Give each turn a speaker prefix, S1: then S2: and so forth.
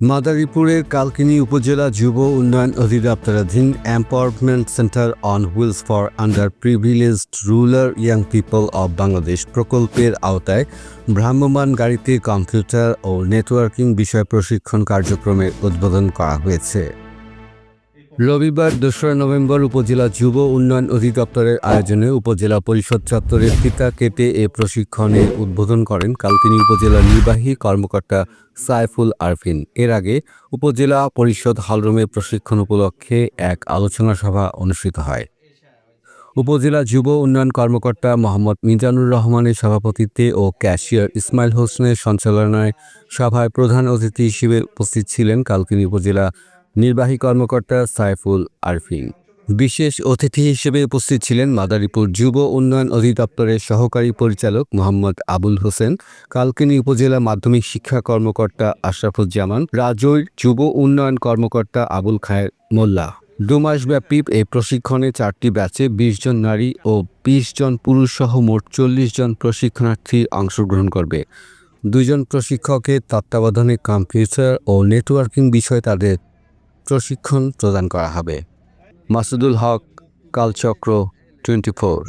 S1: মাদারীপুরের কালকিনি উপজেলা যুব উন্নয়ন অধিদপ্তরাধীন empowerment centre on wheels for underprivileged rural young people of Bangladesh প্রকল্পের আওতায় ভ্রাম্যমান গাড়িতে কম্পিউটার ও নেটওয়ার্কিং বিষয় প্রশিক্ষণ কার্যক্রমের উদ্বোধন করা হয়েছে। রবিবার দোসরা নভেম্বর উপজেলা যুব উন্নয়ন অধিদপ্তরের আয়োজনে উপজেলা পরিষদ চত্বরের ফিতা কেটে এ প্রশিক্ষণের উদ্বোধন করেন কালকিনি উপজেলা নির্বাহী কর্মকর্তা সাইফুল আরফিন। এর আগে উপজেলা পরিষদ হলরুমে প্রশিক্ষণ উপলক্ষে এক আলোচনা সভা অনুষ্ঠিত হয়। উপজেলা যুব উন্নয়ন কর্মকর্তা মোহাম্মদ মিজানুর রহমানের সভাপতিত্বে ও ক্যাশিয়ার ইসমাইল হোসেনের সঞ্চালনায় সভায় প্রধান অতিথি হিসেবে উপস্থিত ছিলেন কালকিনি উপজেলা নির্বাহী কর্মকর্তা সাইফুল আরফিন। বিশেষ অতিথি হিসেবে উপস্থিত ছিলেন মাদারীপুর যুব উন্নয়ন অধিদপ্তরের সহকারী পরিচালক মোহাম্মদ আবুল হোসেন, কালকিনি উপজেলা মাধ্যমিক শিক্ষা কর্মকর্তা আশরাফুজ্জামান, রাজৈর যুব উন্নয়ন কর্মকর্তা আবুল খায়ের মোল্লা। দু মাসব্যাপী এই প্রশিক্ষণে চারটি ব্যাচে বিশ জন নারী ও বিশ জন পুরুষ সহ মোট চল্লিশ জন প্রশিক্ষণার্থী অংশগ্রহণ করবে। দুইজন প্রশিক্ষকের তত্ত্বাবধানে কম্পিউটার ও নেটওয়ার্কিং বিষয়ে তাদের প্রশিক্ষণ প্রদান করা হবে। Masudul Haque Kalchakra twenty four.